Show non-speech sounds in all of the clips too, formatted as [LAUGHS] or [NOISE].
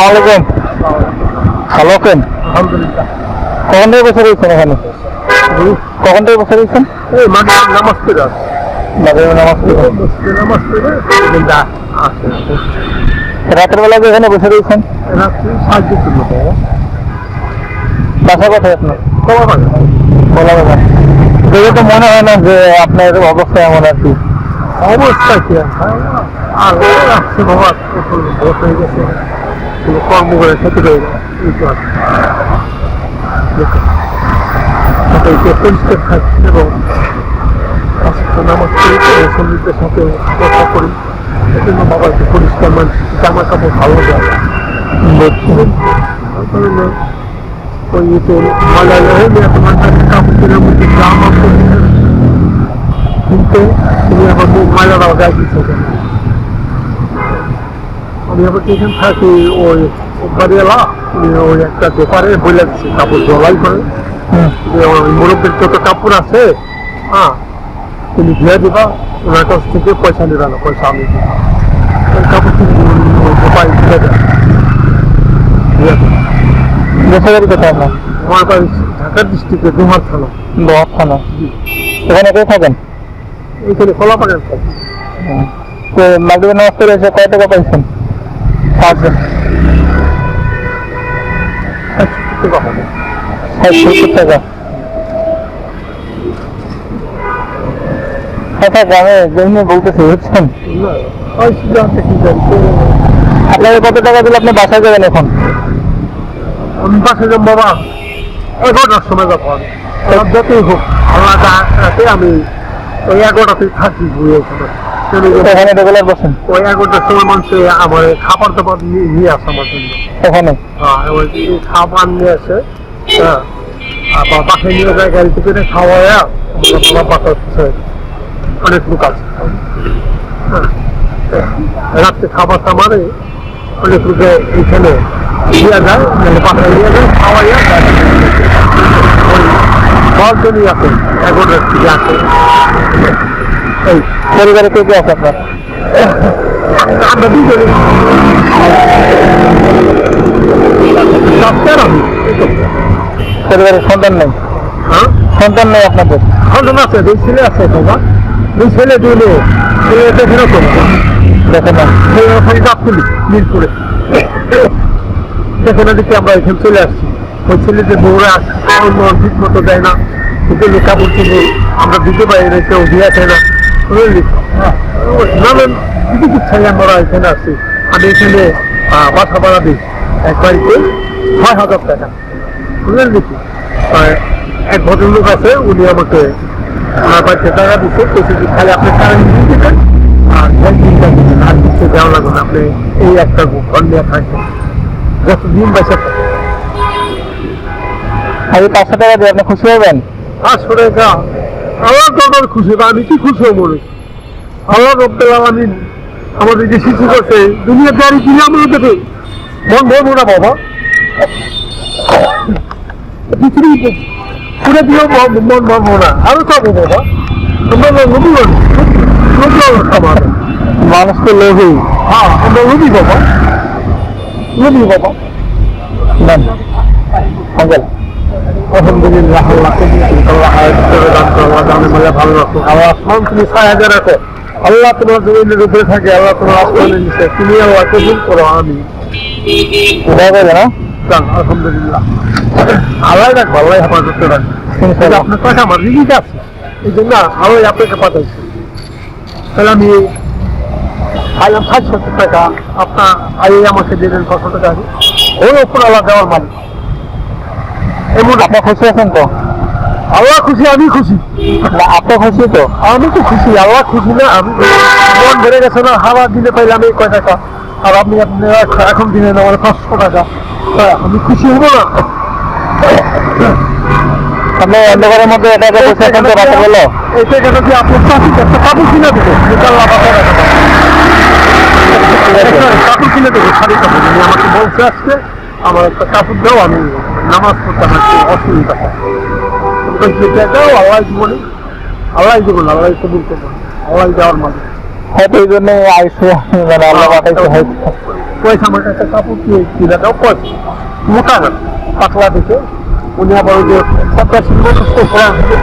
আলাইকুম ভালো আছেন কখন থেকে বসে রয়েছেন এখানে? কখন থেকে বসে রয়েছেন? মানে নামাজ পড়ে রাতের বেলা এখানে বসে রয়েছেন? বাসা কোথায় আপনার? বাবা দেখে তো মনে হয় না যে আপনার অবস্থা এমন আর কি। অবস্থা কি আর আসছে বাবা বস হয়ে গেছে। কর্ম করে খেতে পেয়ে গেছে এই তো আছে দেখুন। তাতে এই যে পরিষ্কার থাকছে এবং নামাজ পড়ি সঙ্গীতের সাথে কথা করি। এজন্য বাবা একটু পরিষ্কার মানুষ জামা কাপড় ভালো যায় কারণে ওই তো মালায় হলে কাছে কাপড় কেনার মধ্যে জামা কিন্তু তুমি আবার মুখ গায়ে দিচ্ছ আমি আবার যেখানে থাকি ওই বাড়িওয়ালা উনি ওই একটা দোকানে বলে দিচ্ছে কাপড় জলাই করে। মুরব্বীর যত কাপড় আছে হ্যাঁ তুমি ধুয়ে দিবা ওনার কাছ থেকে পয়সা নেবে না পয়সা আমি কাপড় কিনে দিবো, ওই দোকানে ধুয়ে দেয় ধুয়ে দেয়। দেশে বাড়ি কোথায় আপনার? আমার বাড়ি ঢাকা ডিস্ট্রিক্টে দুমার থানা। দোয়ার থানা। এখানে কে থাকেন? এইখানে কলা বাগান থাকে তো মাগরিবের নামাজ পড়ে এসে কয় টাকা পাইছেন? পাঁচজন। টাকা। কথা গ্রামে জন্য বলতেছি, বুঝছেন? আপনাকে কত টাকা দিলে? আপনি বাসায় যাবেন এখন? আমি পাশে যাব, বাবা। এগারোটার সময় যাব যতই হোক, আল্লাহ রাতে আমি ওই এগারোটাতে থাকি ঘুরে এখানে রেগুলার বসেন। ওই এগারোটার সময় মানুষে আমার খাবার দাবার নিয়ে নিয়ে আসে আমার জন্য। এখানে? হ্যাঁ ওই খাবার নিয়ে আসে। হ্যাঁ। আবার বাসায় নিয়ে যায় গাড়ি থেকে খাওয়ায় বাবা বাসা অনেক লোক আছে। হ্যাঁ। রাত্রে খাবার টামারে অনেক লোকে এইখানে দিয়ে যায় মানে বাসায় নিয়ে যায় খাওয়াইয়া ওই দশজনই আছে এগারোটার থেকে আছে পরিবারে কে কে আছে আপনার? আমরা দুজনে। সন্তান নেই? হ্যাঁ? সন্তান নেই আপনাদের? সন্তান আছে দুই ছেলে আছে বাবা। দুই ছেলে দুই মেয়ে। ছেলে দেখে রাখো দেখেন না। ওখানে মিরপুরে দিকে আমরা এখানে চলে আসছি। ওই ছেলেদের বউরা ঠিক মতো দেয় না। লোক কাপড় কিনে আমরা দিতে পারি না কেউ দিয়ে আসে না। বুঝলি নানান কিছু ছাই আমরা এখানে আসছি আমি এখানে বাসা ভাড়া দিই। এক বাড়িতে ছয় হাজার টাকা। বুঝলেন আর এক ভদ্রলোক আছে উনি আমাকে আমার বাড়িতে টাকা দিচ্ছে যে খালি আপনি টাকা নিয়ে দিবেন আর ব্যাংকিংটা দিবেন আর কিছু দেওয়া লাগবে না। আপনি এই একটা ঘর নিয়ে থাকবেন যতদিন বেঁচে থাকবেন আমি পাঁচশো টাকা দিয়ে আপনি খুশি হবেন? আসলে যা আমার খুশি বা আমি কি খুশি হব আল্লাহ রব্দুল আলমিন আমাদের যে শিশু করছে দুনিয়া গাড়ি কিনে আমরা দেবে। মন ভরবো না বাবা। পৃথিবী পুরো দিয়েও মন ভরবো না। আরও খাব বাবা। আমরা খাবার মানুষ তো লোভী হ্যাঁ আমরা নবী বাবা। নবী বাবা। আঙ্কেল আলহামদুলিল্লাহ আল্লাহ আল্লাহ ভালো রাখো। আসমান তুমি সাহায্য রাখো। আল্লাহ তোমার জমিনের উপরে থাকে আল্লাহ তোমার আসমানের নিচে। তুমি আল্লাহ কবুল করো আমি। যান, আলহামদুলিল্লাহ। আল্লাহ রাখব আল্লাহ হেফাজত রাখব আপনার টাকা আমার আছে এই জন্য আল্লাহ আপনাকে পাঠাইছে। তাহলে আমি খাইলাম ষাট সত্তর টাকা আপনার আই আমাকে দিলেন কত টাকা ওই ওপর আল্লাহ দেওয়ার মালিক। এমন আপনি খুশি আছেন তো আল্লাহ খুশি আমি খুশি। না আপনি খুশি তো। আমি তো খুশি আল্লাহ খুশি না আমি মন ধরে গেছে না হাওয়া দিলে পাইলাম এই কয় টাকা? আর আপনি আপনি এখন দিলেন আমার পাঁচশো টাকা। আমি খুশি হব না। আপনি অন্ধকারের মধ্যে এটা এটা বসে আছেন তো রাতে বলো এটা কেন কি আপনার চাষি একটা কাপড় কিনে দেবো? টাকা একটা কাপড় কিনে দেবো শাড়ি কাপড় আমাকে বলছে আজকে আমার একটা কাপড় দাও আমি নামাজ পড়তে আমার অসুবিধা হয়। যেটা দাও আল্লাহ জীবনে আল্লাহ জীবন আল্লাহ কবুল আল্লাহ দেওয়ার মালিক। হয়তো এই জন্য আইসে মানে আল্লাহ হয়তো। পয়সা আমার কাছে কাপড় কি কিনে দাও পয়সা। মোটা না পাতলা দেখে। উনি আবার ওই যে তো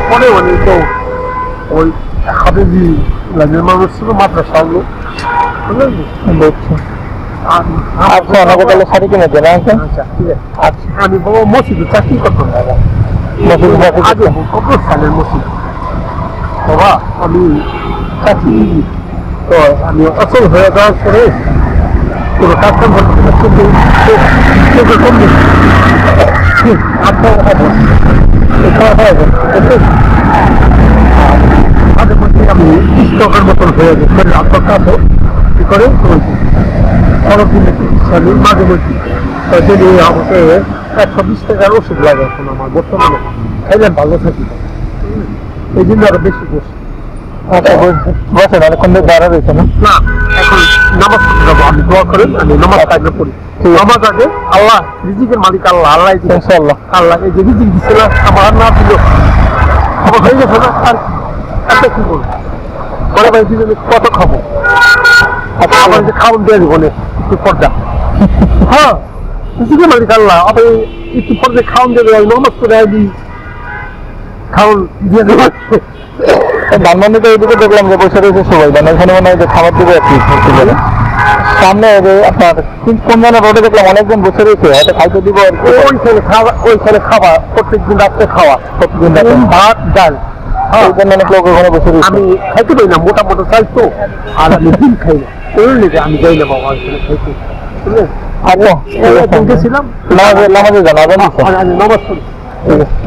পরে উনি তো ওই হাবিবি মানুষ ছিল মাদ্রাসা হলো বুঝলেন? আচ্ছা আমাকে তাহলে শাড়ি কিনে দেন আচ্ছা। আচ্ছা আমি বাবা মসজিদে চাকরি করতাম দাদা মসজিদে আগে? কবরস্থানের মসজিদ। বাবা আমি চাকরি তো আমি অচল হয়ে যাওয়ার পরে কোনো কাজ কাম করতে। হুম, আপনার কথা আমি স্টকের মতন হয়ে যাই শরীর কি করে? মাঝে মধ্যে। যদি আমাকে একশো বিশ টাকার ওষুধ লাগে এখন আমার বর্তমানে। খাইলে ভালো থাকি। এই জন্য আরও বেশি বসি আচ্ছা বসেন দাঁড়া রয়েছে না? না এখন নামাজ যাব। আমি দোয়া করেন আমি নামাজ কাজে পড়ি নামাজ আগে আল্লাহ রিজিকের মালিক আল্লাহ আল্লাহ। ইনশাআল্লাহ। আল্লাহ এই যে রিজিক দিছিল আমার না দিল। আমার হয়ে গেছে না আর কি? করব পরে ভাই কত খাব? আমার দিয়ে দিব একটু পর্দা। [LAUGHS] হ্যাঁ রিজিকের মালিক আল্লাহ আপনি একটু পর্দা খাওয়ান দিয়ে দেবেন নমাজ করে আইবি খাওয়ান দিয়ে দেবো ধানমন্ডিতে এইদিকে দেখলাম যে বসে রয়েছে সবাই। মানে এখানে মনে হয় যে খাবার দিবে আর কি সামনে আপনার কোন- কোন রোডে দেখলাম অনেকজন বসে রয়েছে হয়তো খাইতে দিব ওইখানে খাওয়া ওইখানে খাওয়া প্রত্যেকদিন রাত্রে খাওয়া রাতে। ভাত ডাল। অনেক লোক ওখানে বসে রয়েছে। আমি খাইতে পারি না মোটা মোটা তো আর আমি ডিম খাই না। ওই লেগে আমি যাই না বাবা? আচ্ছা গেছিলাম। নামাজে আমি নামাজ পড়ি। ঠিক আছে।